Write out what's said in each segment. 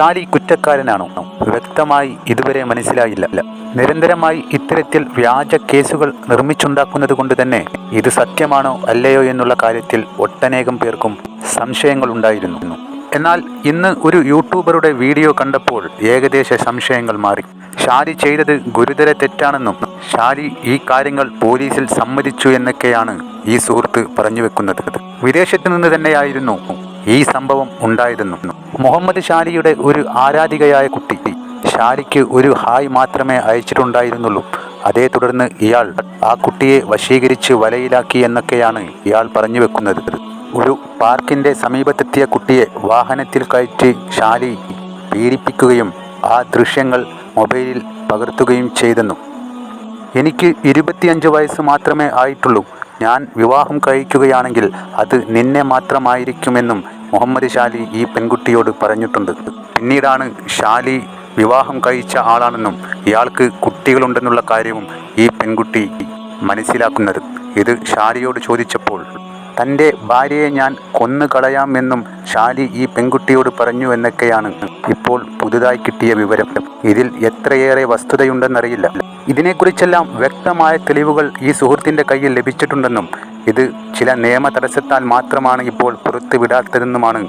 ഷാലി കുറ്റക്കാരനാണോ? വ്യക്തമായി ഇതുവരെ മനസ്സിലായില്ല. നിരന്തരമായി ഇത്തരത്തിൽ വ്യാജ കേസുകൾ നിർമ്മിച്ചുണ്ടാക്കുന്നത് കൊണ്ട് തന്നെ ഇത് സത്യമാണോ അല്ലയോ എന്നുള്ള കാര്യത്തിൽ ഒട്ടനേകം പേർക്കും സംശയങ്ങൾ ഉണ്ടായിരുന്നു. എന്നാൽ ഇന്ന് ഒരു യൂട്യൂബറുടെ വീഡിയോ കണ്ടപ്പോൾ ഏകദേശ സംശയങ്ങൾ മാറി. ഷാലി ചെയ്തത് ഗുരുതര തെറ്റാണെന്നും ഷാലി ഈ കാര്യങ്ങൾ പോലീസിൽ സമ്മതിച്ചു എന്നൊക്കെയാണ് ഈ സുഹൃത്ത് പറഞ്ഞു വെക്കുന്നത്. വിദേശത്ത് നിന്ന് തന്നെയായിരുന്നു ഈ സംഭവം ഉണ്ടായതെന്നും മുഹമ്മദ് ഷാലിയുടെ ഒരു ആരാധികയായ കുട്ടി. ഷാലിക്ക് ഒരു ഹായ് മാത്രമേ അയച്ചിട്ടുണ്ടായിരുന്നുള്ളൂ. അതേ തുടർന്ന് ഇയാൾ ആ കുട്ടിയെ വശീകരിച്ച് വലയിലാക്കി എന്നൊക്കെയാണ് ഇയാൾ പറഞ്ഞു വെക്കുന്നത്. ഒരു പാർക്കിന്റെ സമീപത്തെത്തിയ കുട്ടിയെ വാഹനത്തിൽ കയറ്റി ഷാലി പീഡിപ്പിക്കുകയും ആ ദൃശ്യങ്ങൾ മൊബൈലിൽ പകർത്തുകയും ചെയ്തെന്നു. എനിക്ക് ഇരുപത്തിയഞ്ച് വയസ്സ് മാത്രമേ ആയിട്ടുള്ളൂ. ഞാൻ വിവാഹം കഴിക്കുകയാണെങ്കിൽ അത് നിന്നെ മാത്രമായിരിക്കുമെന്നും മുഹമ്മദ് ഷാലി ഈ പെൺകുട്ടിയോട് പറഞ്ഞിട്ടുണ്ട്. പിന്നീടാണ് ഷാലി വിവാഹം കഴിച്ച ആളാണെന്നും ഇയാൾക്ക് കുട്ടികളുണ്ടെന്നുള്ള കാര്യവും ഈ പെൺകുട്ടി മനസ്സിലാക്കുന്നത്. ഇത് ഷാലിയോട് ചോദിച്ചപ്പോൾ തന്റെ ഭാര്യയെ ഞാൻ കൊന്നു കളയാമെന്നും ഷാലി ഈ പെൺകുട്ടിയോട് പറഞ്ഞു എന്നൊക്കെയാണ് ഇപ്പോൾ പുതുതായി കിട്ടിയ വിവരം. ഇതിൽ എത്രയേറെ വസ്തുതയുണ്ടെന്നറിയില്ല. ഇതിനെക്കുറിച്ചെല്ലാം വ്യക്തമായ തെളിവുകൾ ഈ സുഹൃത്തിന്റെ കയ്യിൽ ലഭിച്ചിട്ടുണ്ടെന്നും ഇത് ചില നിയമ തടസ്സത്താൽ മാത്രമാണ് ഇപ്പോൾ പുറത്തുവിടാത്തതെന്നുമാണ്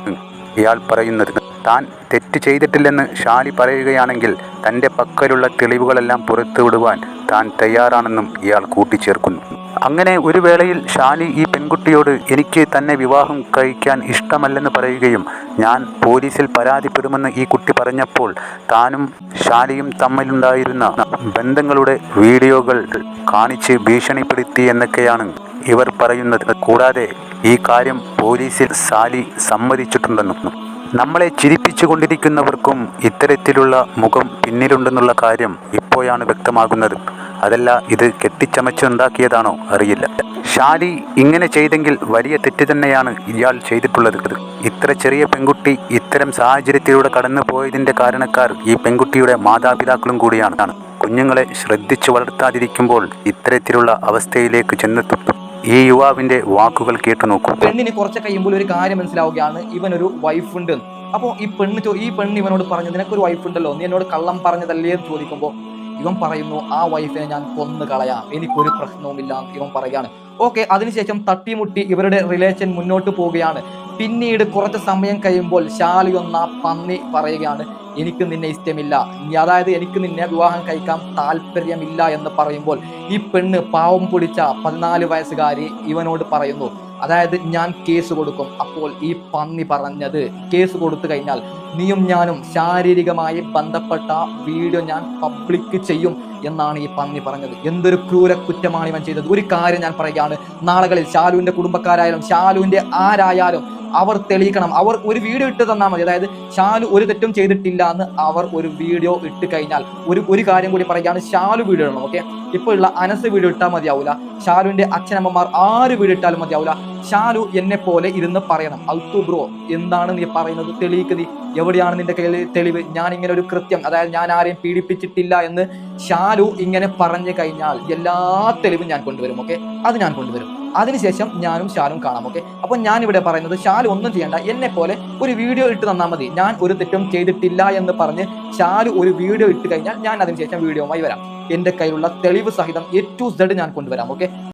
ഇയാൾ പറയുന്നത്. താൻ തെറ്റ് ചെയ്തിട്ടില്ലെന്ന് ഷാലി പറയുകയാണെങ്കിൽ തന്റെ പക്കലുള്ള തെളിവുകളെല്ലാം പുറത്തുവിടുവാൻ താൻ തയ്യാറാണെന്നും ഇയാൾ കൂട്ടിച്ചേർക്കുന്നു. അങ്ങനെ ഒരു വേളയിൽ ഷാലി ഈ പെൺകുട്ടിയോട് എനിക്ക് തന്നെ വിവാഹം കഴിക്കാൻ ഇഷ്ടമല്ലെന്ന് പറയുകയും ഞാൻ പോലീസിൽ പരാതിപ്പെടുമെന്ന് ഈ കുട്ടി പറഞ്ഞപ്പോൾ താനും ഷാലിയും തമ്മിലുണ്ടായിരുന്ന ബന്ധങ്ങളുടെ വീഡിയോകൾ കാണിച്ച് ഭീഷണിപ്പെടുത്തി എന്നൊക്കെയാണ് ഇവർ പറയുന്നത്. കൂടാതെ ഈ കാര്യം പോലീസിൽ സാലി സമ്മതിച്ചിട്ടുണ്ടെന്നും നമ്മളെ ചിരിപ്പിച്ചു കൊണ്ടിരിക്കുന്നവർക്കും ഇത്തരത്തിലുള്ള മുഖം പിന്നിലുണ്ടെന്നുള്ള കാര്യം ഇപ്പോഴാണ് വ്യക്തമാകുന്നത്. അതല്ല ഇത് കെട്ടിച്ചമച്ചുണ്ടാക്കിയതാണോ? അറിയില്ല. ഷാലി ഇങ്ങനെ ചെയ്തെങ്കിൽ വലിയ തെറ്റ് തന്നെയാണ് ഇയാൾ ചെയ്തിട്ടുള്ളത്. ഇത്ര ചെറിയ പെൺകുട്ടി ഇത്തരം സാഹചര്യത്തിലൂടെ കടന്നു പോയതിന്റെ കാരണക്കാർ ഈ പെൺകുട്ടിയുടെ മാതാപിതാക്കളും കൂടിയാണ്. കുഞ്ഞുങ്ങളെ ശ്രദ്ധിച്ചു വളർത്താതിരിക്കുമ്പോൾ ഇത്തരത്തിലുള്ള അവസ്ഥയിലേക്ക് ചെന്നെത്തും. ഈ യുവാവിന്റെ വാക്കുകൾ കേട്ടു നോക്കൂ. പെണ്ണിന് കുറച്ച് കഴിയുമ്പോൾ ഒരു കാര്യം മനസ്സിലാവുകയാണ്. ഇവനൊരു വൈഫ് ഉണ്ട്. അപ്പോൾ ഈ പെണ്ണ് ഈ പെണ്ണ് ഇവനോട് പറഞ്ഞു നിനക്കൊരു വൈഫ് ഉണ്ടല്ലോ. നീ എന്നോട് കള്ളം പറഞ്ഞതല്ലേ? എന്ന് ചോദിക്കുമ്പോൾ ഇവൻ പറയുന്നു ആ വൈഫിനെ ഞാൻ കൊന്നു കളയാം എനിക്കൊരു പ്രശ്നവുമില്ല ഇവൻ പറയുകയാണ്. ഓക്കെ അതിനുശേഷം തട്ടിമുട്ടി ഇവരുടെ റിലേഷൻ മുന്നോട്ട് പോവുകയാണ്. പിന്നീട് കുറച്ച് സമയം കഴിയുമ്പോൾ ശാലി ഒന്ന പന്നി പറയുകയാണ് എനിക്ക് നിന്നെ ഇഷ്ടമില്ല. അതായത് എനിക്ക് നിന്നെ വിവാഹം കഴിക്കാൻ താല്പര്യമില്ല എന്ന് പറയുമ്പോൾ ഈ പെണ്ണ് പാവം പൊടിച്ച പതിനാല് വയസ്സുകാരി ഇവനോട് പറയുന്നു അതായത് ഞാൻ കേസ് കൊടുക്കും. അപ്പോൾ ഈ പന്നി പറഞ്ഞത് കേസ് കൊടുത്തു കഴിഞ്ഞാൽ നീയും ഞാനും ശാരീരികമായി ബന്ധപ്പെട്ട വീഡിയോ ഞാൻ പബ്ലിക് ചെയ്യും. എന്നാണ് ഈ പന്നി പറഞ്ഞത്. എന്തൊരു ക്രൂര കുറ്റമാണ് ഇവൻ ചെയ്തത്. ഒരു കാര്യം ഞാൻ പറയുകയാണ്. നാളുകളിൽ ശാലുവിന്റെ കുടുംബക്കാരായാലും ശാലുവിന്റെ ആരായാലും അവർ തെളിയിക്കണം. അവർ ഒരു വീഡിയോ ഇട്ട് തന്നാൽ മതി. അതായത് ഷാലു ഒരു തെറ്റും ചെയ്തിട്ടില്ല എന്ന് അവർ ഒരു വീഡിയോ ഇട്ട് കഴിഞ്ഞാൽ ഒരു ഒരു കാര്യം കൂടി പറയുകയാണ് ഷാലു വീഡിയോ ഇടണം ഓക്കെ ഇപ്പോൾ ഉള്ള അനസ് വീഡിയോ ഇട്ടാൽ മതിയാവില്ല ഷാലുവിന്റെ അച്ഛനമ്മമാർ ആര് വീഡിയോ ഇട്ടാലും മതിയാവില്ല ഷാലു എന്നെ പോലെ ഇരുന്ന് പറയണം. അൽത്തു ബ്രോ എന്താണ് നീ പറയുന്നത്? തെളിയിക്കുന്നത് എവിടെയാണ് നിന്റെ കയ്യിൽ തെളിവ്? ഞാൻ ഇങ്ങനെ ഒരു കൃത്യം അതായത് ഞാൻ ആരെയും പീഡിപ്പിച്ചിട്ടില്ല എന്ന് ഷാലു ഇങ്ങനെ പറഞ്ഞു കഴിഞ്ഞാൽ എല്ലാ തെളിവും ഞാൻ കൊണ്ടുവരും ഓക്കെ അത് ഞാൻ കൊണ്ടുവരും. അതിനുശേഷം ഞാനും ഷാലും കാണാം ഓക്കെ അപ്പോൾ ഞാൻ ഇവിടെ പറയുന്നത് ഷാൽ ഒന്നും ചെയ്യേണ്ട. എന്നെ പോലെ ഒരു വീഡിയോ ഇട്ട് തന്നാൽ മതി. ഞാൻ ഒരു തെറ്റും ചെയ്തിട്ടില്ല എന്ന് പറഞ്ഞ് ഷാൽ ഒരു വീഡിയോ ഇട്ട് കഴിഞ്ഞാൽ ഞാൻ അതിനുശേഷം വീഡിയോ വരാം. എന്റെ കയ്യിലുള്ള തെളിവ് സഹിതം എ ടു സെഡ് ഞാൻ കൊണ്ടുവരാം ഓക്കെ